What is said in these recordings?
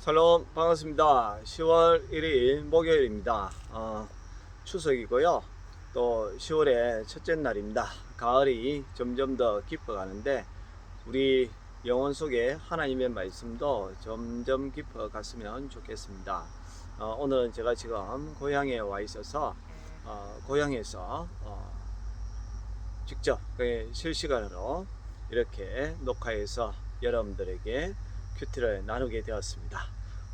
샬롬 반갑습니다. 10월 1일 목요일입니다. 어, 추석이고요. 또 10월의 첫째 날입니다. 가을이 점점 더 깊어가는데 우리 영혼 속에 하나님의 말씀도 점점 깊어갔으면 좋겠습니다. 어, 오늘은 제가 지금 고향에 와 있어서 어, 고향에서 어, 직접 그 실시간으로 이렇게 녹화해서 여러분들에게 큐티를 나누게 되었습니다.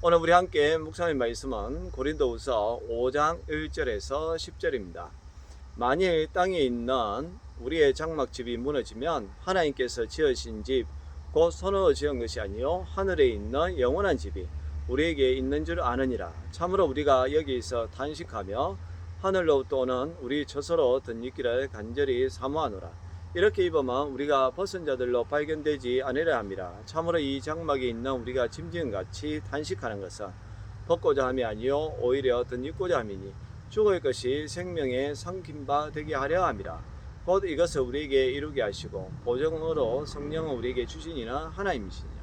오늘 우리 함께 묵상의 말씀은 고린도후서 5장 1절에서 10절입니다. 만일 땅에 있는 우리의 장막집이 무너지면 하나님께서 지으신 집, 곧 손으로 지은 것이 아니요 하늘에 있는 영원한 집이 우리에게 있는 줄 아느니라. 참으로 우리가 여기서 탄식하며 하늘로부터 오는 우리 처소로 덧입기를 간절히 사모하노라. 이렇게 입으면 우리가 벗은 자들로 발견되지 아니라 함이라. 참으로 이 장막에 있는 우리가 짐지은 같이 탄식하는 것은 벗고자 함이 아니요 오히려 덧입고자 함이니 죽을 것이 생명의 삼킨 바 되게 하려 함이라. 곧 이것을 우리에게 이루게 하시고 보정으로 성령을 우리에게 주시니는 하나님이시니라.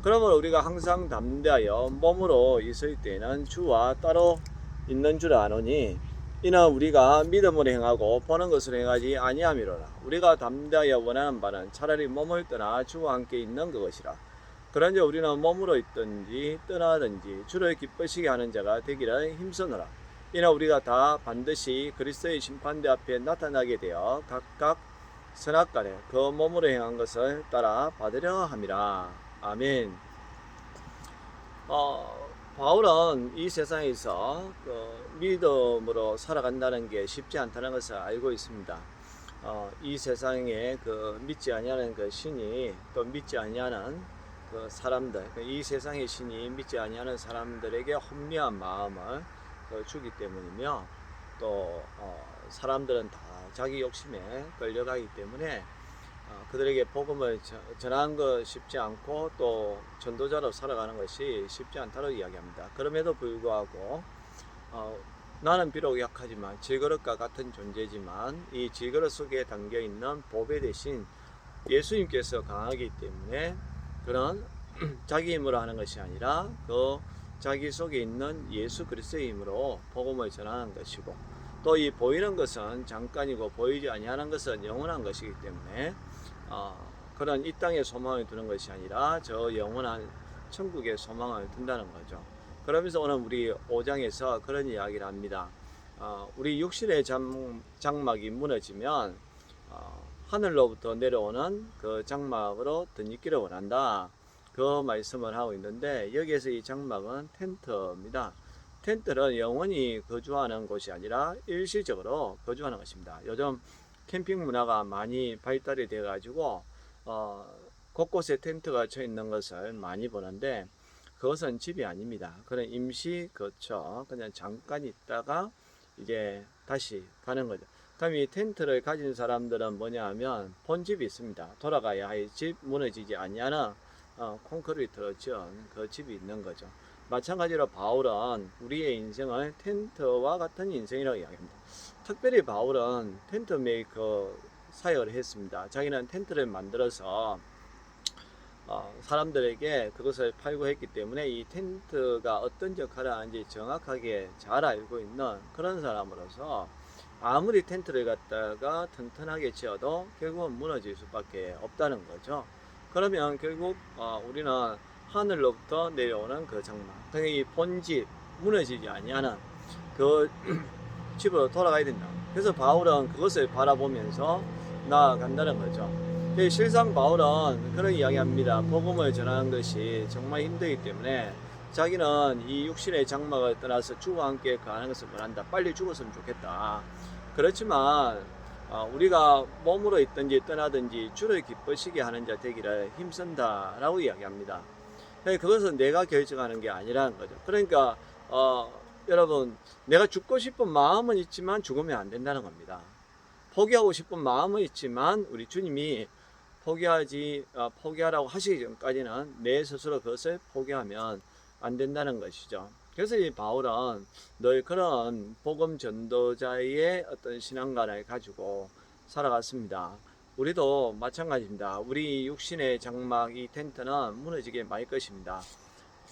그러므로 우리가 항상 담대하여 몸으로 있을 때는 주와 따로 있는 줄 아노니 이는 우리가 믿음으로 행하고 보는 것으로 행하지 아니함이로라. 우리가 담대하여 원하는 바는 차라리 몸을 떠나 주와 함께 있는 그것이라. 그런즉 우리는 몸으로 있든지 떠나든지 주를 기쁘시게 하는 자가 되기를 힘쓰노라. 이는 우리가 다 반드시 그리스도의 심판대 앞에 나타나게 되어 각각 선악간에 그 몸으로 행한 것을 따라 받으려 함이라. 아멘. 어, 바울은 이 세상에서 그 믿음으로 살아간다는 게 쉽지 않다는 것을 알고 있습니다. 어, 이 세상에 그 믿지 아니하는 그 신이 또 믿지 아니하는 그 사람들, 그이 세상의 신이 믿지 아니하는 사람들에게 혼미한 마음을 그 주기 때문이며 또 어, 사람들은 다 자기 욕심에 끌려가기 때문에 어, 그들에게 복음을 저- 전하는 것 쉽지 않고 또 전도자로 살아가는 것이 쉽지 않다고 이야기합니다. 그럼에도 불구하고 어, 나는 비록 약하지만 질그릇과 같은 존재지만 이 질그릇 속에 담겨 있는 보배 대신 예수님께서 강하기 때문에 그런 자기 힘으로 하는 것이 아니라 그 자기 속에 있는 예수 그리스도의 힘으로 복음을 전하는 것이고 또 이 보이는 것은 잠깐이고 보이지 아니하는 것은 영원한 것이기 때문에 어, 그런 이 땅에 소망을 두는 것이 아니라 저 영원한 천국에 소망을 둔다는 거죠. 그러면서 오늘 우리 5장에서 그런 이야기를 합니다. 어, 우리 육신의 장, 장막이 무너지면 어, 하늘로부터 내려오는 그 장막으로 덧입기를 원한다. 그 말씀을 하고 있는데 여기에서 이 장막은 텐트입니다. 텐트는 영원히 거주하는 곳이 아니라 일시적으로 거주하는 것입니다. 요즘 캠핑 문화가 많이 발달이 돼 가지고 어, 곳곳에 텐트가 쳐 있는 것을 많이 보는데 그것은 집이 아닙니다. 그런 임시 거처 그냥 잠깐 있다가 이제 다시 가는 거죠. 그럼 이 텐트를 가진 사람들은 뭐냐 하면 본집이 있습니다. 돌아가야 할 집 무너지지 아니하는 어, 콘크리트로 지은 그 집이 있는 거죠. 마찬가지로 바울은 우리의 인생을 텐트와 같은 인생이라고 이야기합니다. 특별히 바울은 텐트 메이커 사역을 했습니다. 자기는 텐트를 만들어서 어, 사람들에게 그것을 팔고 했기 때문에 이 텐트가 어떤 역할을 하는지 정확하게 잘 알고 있는 그런 사람으로서 아무리 텐트를 갖다가 튼튼하게 지어도 결국은 무너질 수밖에 없다는 거죠. 그러면 결국 어, 우리는 하늘로부터 내려오는 그 장막, 이 본집 무너지지 아니하는 그 집으로 돌아가야 된다. 그래서 바울은 그것을 바라보면서 나아간다는 거죠. 그 실상 바울은 그런 이야기합니다. 복음을 전하는 것이 정말 힘들기 때문에 자기는 이 육신의 장막을 떠나서 주와 함께 가는 것을 원한다. 빨리 죽었으면 좋겠다. 그렇지만 어, 우리가 몸으로 있든지 떠나든지 주를 기쁘시게 하는 자 되기를 힘쓴다라고 이야기합니다. 근데 그것은 내가 결정하는 게 아니라는 거죠. 그러니까 어, 여러분 내가 죽고 싶은 마음은 있지만 죽으면 안 된다는 겁니다. 포기하고 싶은 마음은 있지만 우리 주님이 포기하지 어, 포기하라고 하시기 전까지는 내 스스로 그것을 포기하면 안 된다는 것이죠. 그래서 이 바울은 늘 그런 복음 전도자의 어떤 신앙관을 가지고 살아갔습니다. 우리도 마찬가지입니다. 우리 육신의 장막 이 텐트는 무너지게 말 것입니다.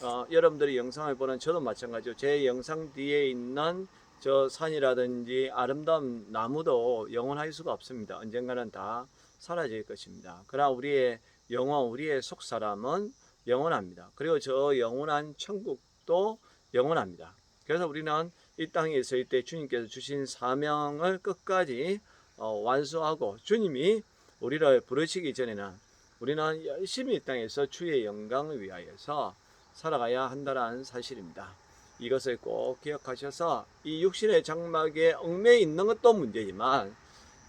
어, 여러분들이 영상을 보는 저도 마찬가지로 제 영상 뒤에 있는 저 산이라든지 아름다운 나무도 영원할 수가 없습니다. 언젠가는 다 사라질 것입니다. 그러나 우리의 영혼, 우리의 속 사람은 영원합니다. 그리고 저 영원한 천국도 영원합니다. 그래서 우리는 이 땅에 있을 때 주님께서 주신 사명을 끝까지 어, 완수하고 주님이 우리를 부르시기 전에는 우리는 열심히 이 땅에서 주의 영광을 위하여서 살아가야 한다는 사실입니다. 이것을 꼭 기억하셔서 이 육신의 장막에 얽매여 있는 것도 문제지만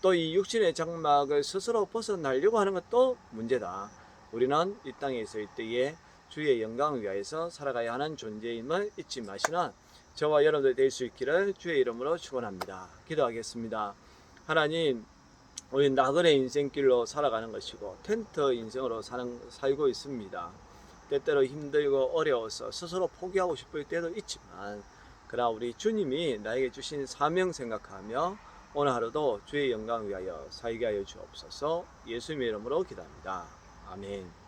또 이 육신의 장막을 스스로 벗어나려고 하는 것도 문제다. 우리는 이 땅에 있을 때에 주의 영광을 위하여서 살아가야 하는 존재임을 잊지 마시는 저와 여러분들 될 수 있기를 주의 이름으로 축원합니다. 기도하겠습니다. 하나님, 우리 나그네 인생길로 살아가는 것이고 텐트 인생으로 사는, 살고 있습니다. 때때로 힘들고 어려워서 스스로 포기하고 싶을 때도 있지만 그러나 우리 주님이 나에게 주신 사명 생각하며 오늘 하루도 주의 영광 위하여 살게 하여 주옵소서 예수님의 이름으로 기도합니다. 아멘.